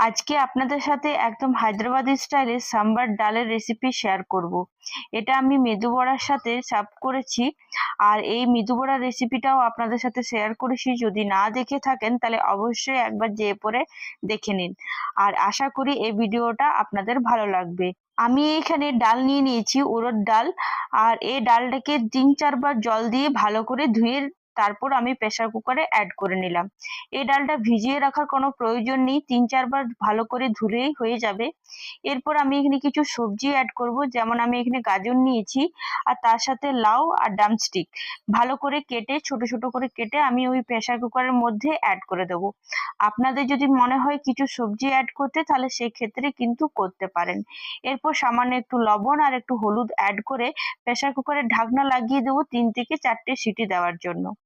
আজকে আপনাদের সাথে একদম হায়দ্রাবাদি স্টাইলে সাম্বার ডালের রেসিপি শেয়ার করব। এটা আমি মেদু বড়ার সাথে সার্ভ করেছি। আর এই মেদু বড়ার রেসিপিটাও আপনাদের সাথে শেয়ার করেছি। যদি না দেখে থাকেন, তাহলে অবশ্যই একবার যেয়ে পরে দেখে নিন। আর আশা করি এই ভিডিওটা আপনাদের ভালো লাগবে। আমি এখানে ডাল নিয়ে নিয়েছি উড়দ ডাল। আর এই ডালটাকে তিন চারবার জল দিয়ে ভালো করে ধুয়ে তারপর আমি প্রেসার কুকারে অ্যাড করে নিলাম। এই ডালটা ভিজিয়ে রাখার কোনো প্রয়োজন নেই, তিন চারবার ভালো করে ধুলেই হয়ে যাবে। এরপর আমি এখানে কিছু সবজি অ্যাড করব, যেমন আমি এখানে গাজর নিয়েছি, আর তার সাথে লাউ আর ডামস্টিক ভালো করে কেটে, ছোট ছোট করে কেটে আমি ওই প্রেসার কুকারের মধ্যে অ্যাড করে দেবো। আপনাদের যদি মনে হয় কিছু সবজি অ্যাড করতে, তাহলে সেই ক্ষেত্রে কিন্তু করতে পারেন। এরপর সামান্য একটু লবণ আর একটু হলুদ অ্যাড করে প্রেসার কুকারের ঢাকনা লাগিয়ে দেবো তিন থেকে চারটে সিটি দেওয়ার জন্য।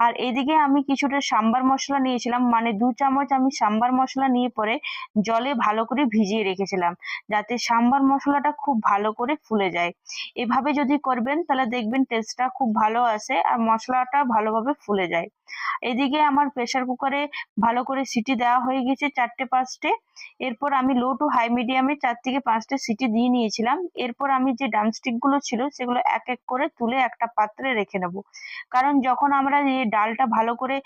আর এদিকে আমি কিছুটা সাম্বার মশলা নিয়েছিলাম মানে দু চামচ আমি সাম্বার মশলা নিয়ে পরে জলে ভালো করে ভিজিয়ে রেখেছিলাম, যাতে সাম্বার মশলাটা খুব ভালো করে ফুলে যায়। এভাবে যদি করবেন, তাহলে দেখবেন টেস্টটা খুব ভালো আসে আর মশলাটা ভালোভাবে ফুলে যায়। এদিকে আমার প্রেসার কুকারে ভালো করে সিটি দেওয়া হয়ে গেছে চারটে পাঁচটে। এরপর আমি লো টু হাই মিডিয়ামে চার থেকে পাঁচটে সিটি দিয়ে নিয়েছিলাম। এরপর আমি যে ড্রামস্টিকগুলো ছিল, সেগুলো এক এক করে তুলে একটা পাত্রে রেখে নেব। কারণ যখন আমরা এই ডালটা ভালো করে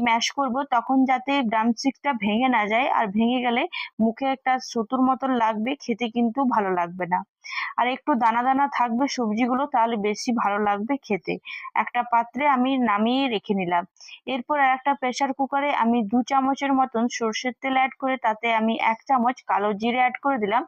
ম্যাশ করব, তখন যাতে ড্রামস্টিকটা ভেঙে না যায়। আর ভেঙে গেলে মুখে একটা সুতোর মতন লাগবে, খেতে কিন্তু ভালো লাগবে না। আর একটু দানা দানা থাকবে সবজিগুলো, তাহলে বেশি ভালো লাগবে খেতে। একটা পাত্রে আমি নামিয়ে রেখে নিলাম। এরপর আর একটা প্রেসার কুকারে আমি দু চামচের মতন সর্ষের তেল অ্যাড করে, তাতে আমি এক চামচ কালো জিরে অ্যাড করে দিলাম।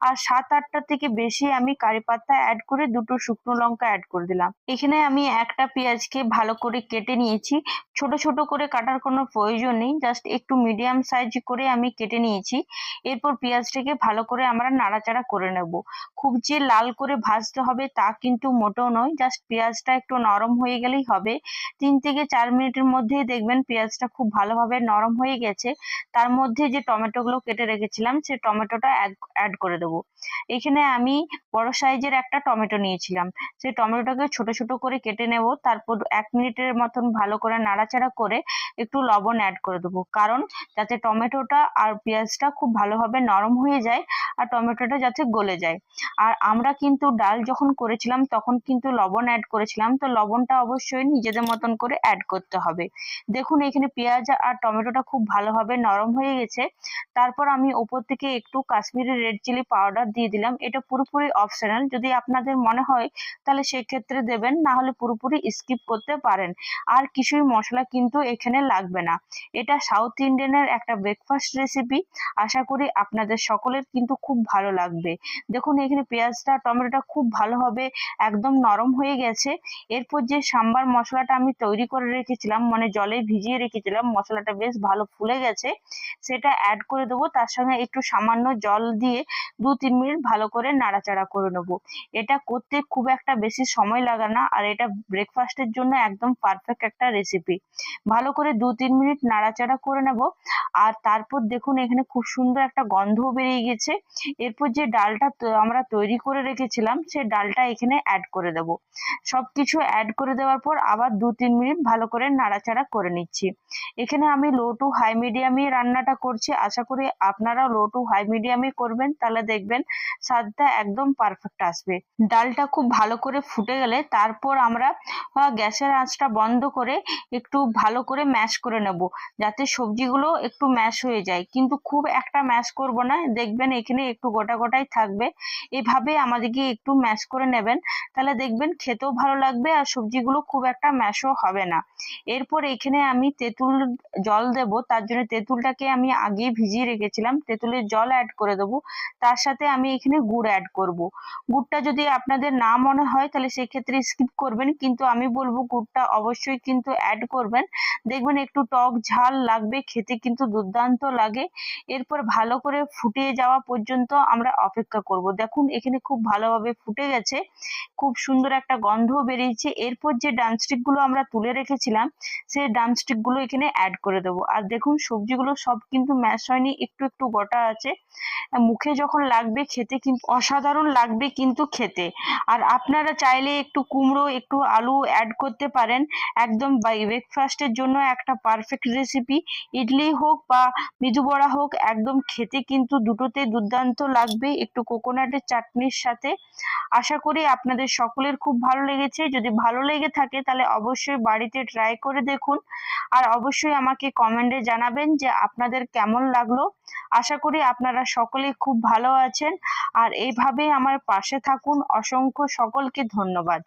আর সাত আটটা থেকে বেশি আমি কারি পাতা অ্যাড করে দুটো শুকনো লঙ্কা অ্যাড করে দিলাম। এখানে আমি একটা পেঁয়াজকে ভালো করে কেটে নিয়েছি। ছোট ছোট করে কাটার কোনো প্রয়োজন নেই জাস্ট একটু মিডিয়াম সাইজ করে আমি কেটে নিয়েছি। এরপর পেঁয়াজটাকে ভালো করে আমরা নাড়াচাড়া করে নেব। খুব যে লাল করে ভাজতে হবে তা কিন্তু মোটেও নয়। জাস্ট পেঁয়াজটা একটু নরম হয়ে গেলেই হবে। তিন থেকে চার মিনিটের মধ্যেই দেখবেন পেঁয়াজটা খুব ভালোভাবে নরম হয়ে গেছে। তার মধ্যে যে টমেটোগুলো কেটে রেখেছিলাম, সে টমেটোটা অ্যাড করে দেবো। এখানে আমি বড় সাইজের একটা টমেটো নিয়েছিলাম। সেই টমেটোটাকে ছোট ছোট করে কেটে নেব। তারপর এক মিনিটের মতন ভালো করে নাড়াচাড়া করে একটু লবণ অ্যাড করে দেবো। কারণ যাতে টমেটোটা আর পেঁয়াজটা খুব ভালোভাবে নরম হয়ে যায় আর টমেটোটা যাতে গলে যায়। আর আমরা কিন্তু ডাল যখন করেছিলাম, তখন কিন্তু লবণ অ্যাড করেছিলাম। তো লবণটা অবশ্যই নিজেদের মতন করে অ্যাড করতে হবে। দেখুন, এখানে পেঁয়াজ আর টমেটোটা খুব ভালোভাবে নরম হয়ে গেছে। তারপর আমি ওপর থেকে একটু কাশ্মীরি রেড চিলি পাউডার দিয়ে দিলাম। এটা পুরোপুরি অপশনাল যদি আপনাদের মনে হয়, তাহলে সেক্ষেত্রে দেবেন। না হলে পুরোপুরি স্কিপ করতে পারেন। আর কিছুই মশলা কিন্তু এখানে লাগবে না। এটা সাউথ ইন্ডিয়ানের একটা ব্রেকফাস্ট রেসিপি আশা করি আপনাদের সকলের কিন্তু খুব ভালো লাগবে। দেখুন, এখানে পেঁয়াজটা, টমেটোটা খুব ভালোভাবে একদম নরম হয়ে গেছে। এরপর যে সাম্বার মশলাটা আমি তৈরি করে রেখেছিলাম মানে জলে ভিজিয়ে রেখেছিলাম, মশলাটা বেশ ভালো ফুলে গেছে, সেটা অ্যাড করে দেবো। তার সঙ্গে একটু সামান্য জল দিয়ে দু তিন মিনিট ভালো করে নাড়াচাড়া করে নেব। এটা করতে খুব একটা বেশি সময় লাগে না, আর এটা ব্রেকফাস্টের জন্য একদম পারফেক্ট একটা রেসিপি ভালো করে দু তিন মিনিট নাড়াচাড়া করে নেব। আর তারপর দেখুন, এখানে খুব সুন্দর একটা গন্ধও বেরিয়ে গেছে। এরপর যে ডালটা আমরা তৈরি করে রেখেছিলাম সেই ডালটা এখানে অ্যাড করে দেব। সব কিছু অ্যাড করে দেওয়ার পর আবার দু তিন মিনিট ভালো করে নাড়াচাড়া করে নিচ্ছি। এখানে আমি লো টু হাই মিডিয়ামে রান্নাটা করছি। আশা করি আপনারাও লো টু হাই মিডিয়ামে করবেন, তাহলে দেখবেন স্বাদটা একদম পারফেক্ট আসবে। ডালটা খুব ভালো করে ফুটে গেলে তারপর আমরা গ্যাসের আঁচটা বন্ধ করে একটু ভালো করে ম্যাশ করে নেব, যাতে সবজিগুলো একটু ম্যাশ হয়ে যায়। কিন্তু খুব একটা ম্যাশ করব না। দেখবেন এখানে একটু গোটা গোটাই থাকবে। এভাবে আমাদেরকে একটু ম্যাশ করে নেবেন। তাহলে দেখবেন খেতেও ভালো লাগবে আর সবজিগুলো খুব একটা ম্যাশও হবে না। এরপর এখানে আমি তেঁতুল জল দেব। তার জন্য তেঁতুলটাকে আমি আগে ভিজিয়ে রেখেছিলাম। তেঁতুলের জল অ্যাড করে দেবো। তার সাথে আমি এখানে গুড় অ্যাড করব। গুড়টা যদি আপনাদের না মনে হয় তাহলে সেক্ষেত্রে স্কিপ করবেন। কিন্তু আমি বলব গুড়টা অবশ্যই কিন্তু অ্যাড করবেন। দেখবেন একটু টক ঝাল লাগবে। খেতে কিন্তু দুর্দান্ত লাগে। এরপর ভালো করে ফুটিয়ে যাওয়া পর্যন্ত আমরা অপেক্ষা করব। দেখুন, এখানে খুব ভালোভাবে ফুটে গেছে। খুব সুন্দর একটা গন্ধও বেরিয়েছে। এরপর যে ড্রামস্টিকগুলো আমরা তুলে রেখেছিলাম, সেই ড্রামস্টিকগুলো এখানে অ্যাড করে দেবো। আর দেখুন, সবজিগুলো সব কিন্তু ম্যাশ হয়নি, একটু একটু গোটা আছে। মুখে যখন লাগবে খেতে কিন্তু, অসাধারণ লাগবে কিন্তু খেতে। আর আপনারা চাইলে একটু কুমড়ো, একটু আলু অ্যাড করতে পারেন। একদম ব্রেকফাস্টের জন্য একটা পারফেক্ট রেসিপি ইডলি হোক বা মৃদু বড়া হোক, একদম খেতে কিন্তু দুটোতে দুর্দান্ত লাগবে। একটু কোকোনাটের চাটনির সাথে। আশা করি আপনাদের সকলের খুব ভালো লেগেছে। যদি ভালো লেগে থাকে তাহলে অবশ্যই বাড়িতে ট্রাই করে দেখুন। আর অবশ্যই আমাকে কমেন্টে জানাবেন যে আপনাদের কেমন লাগল। আশা করি আপনারা সকলে খুব ভালো আছেন। আর এইভাবে আমার পাশে থাকুন। অসংখ্য সকলকে ধন্যবাদ।